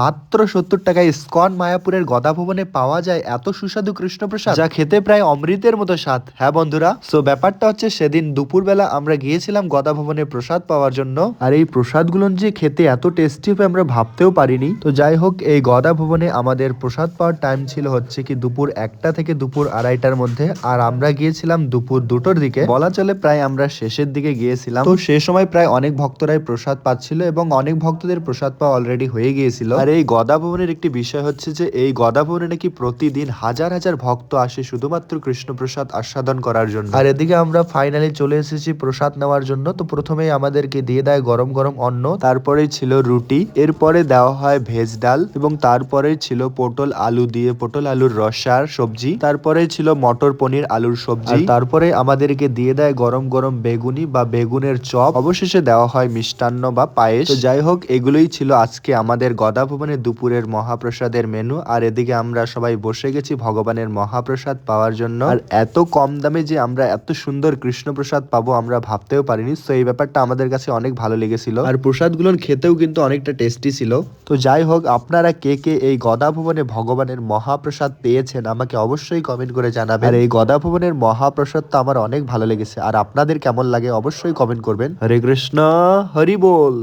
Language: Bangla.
মাত্র সত্তর টাকায় স্কন মায়াপুরের গদা ভবনে পাওয়া যায় এত সুস্বাদু কৃষ্ণপ্রসাদ যা খেতে প্রায় অমৃতের মতো স্বাদ। হ্যাঁ বন্ধুরা সো ব্যাপারটা হচ্ছে সেদিন দুপুরবেলা আমরা গিয়েছিলাম গদা ভবনে প্রসাদ পাওয়ার জন্য। আর এই প্রসাদগুলো যে খেতে এত টেস্টি হবে আমরা ভাবতেও পারিনি। তো যাই হোক, এই গদা ভবনে আমাদের প্রসাদ পাওয়ার টাইম ছিল হচ্ছে কি দুপুর একটা থেকে দুপুর আড়াইটার মধ্যে। আর আমরা গিয়েছিলাম দুপুর দুটোর দিকে। বলা চলে প্রায় আমরা শেষের দিকে গিয়েছিলাম। তো সে সময় প্রায় অনেক ভক্তরাই প্রসাদ পাচ্ছিল এবং অনেক ভক্তদের প্রসাদ পাওয়া অলরেডি হয়ে গিয়েছিল। আর এই গদা ভবনের একটি বিষয় হচ্ছে যে এই গদা ভবনে নাকি প্রতিদিন হাজার হাজার ভক্ত আসে শুধুমাত্র কৃষ্ণ প্রসাদ আস্বাদন করার জন্য। আর এদিকে আমরা ফাইনালি চলে এসেছি প্রসাদ নেওয়ার জন্য। তো প্রথমেই আমাদেরকে দিয়ে দেয় গরম গরম অন্ন। তারপরে ছিল রুটি এরপরে দেওয়া হয় ভেজ ডাল এবং তারপরে ছিল পটল আলু দিয়ে পটল আলুর রসার সবজি। তারপরে ছিল মটর পনির আলুর সবজি। তারপরে আমাদেরকে দিয়ে দেয় গরম গরম বেগুনি বা বেগুনের চপ। অবশেষে দেওয়া হয় মিষ্টান্ন বা পায়েস। যাই হোক এগুলোই ছিল আজকে আমাদের গদা ভবনে দুপুরের মহাপ্রসাদের মেনু আর এদিকে আমরা সবাই বসে গেছি ভগবানের মহাপ্রসাদ পাওয়ার জন্য। আর এত কম দামে যে আমরা এত সুন্দর কৃষ্ণপ্রসাদ পাবো আমরা ভাবতেও পারিনি তো এই ব্যাপারটা আমাদের কাছে অনেক ভালো লেগেছিল। আর প্রসাদগুলো খেতেও কিন্তু অনেকটা টেস্টি ছিল। তো যাই হোক আপনারা কে কে এই গদা ভবনে ভগবানের মহাপ্রসাদ পেয়েছেন আমাকে অবশ্যই কমেন্ট করে জানাবেন। আর এই গদা ভবনের মহাপ্রসাদ তো আমার অনেক ভালো লেগেছে আর আপনাদের কেমন লাগে অবশ্যই কমেন্ট করবেন। হরে কৃষ্ণ হরি বল।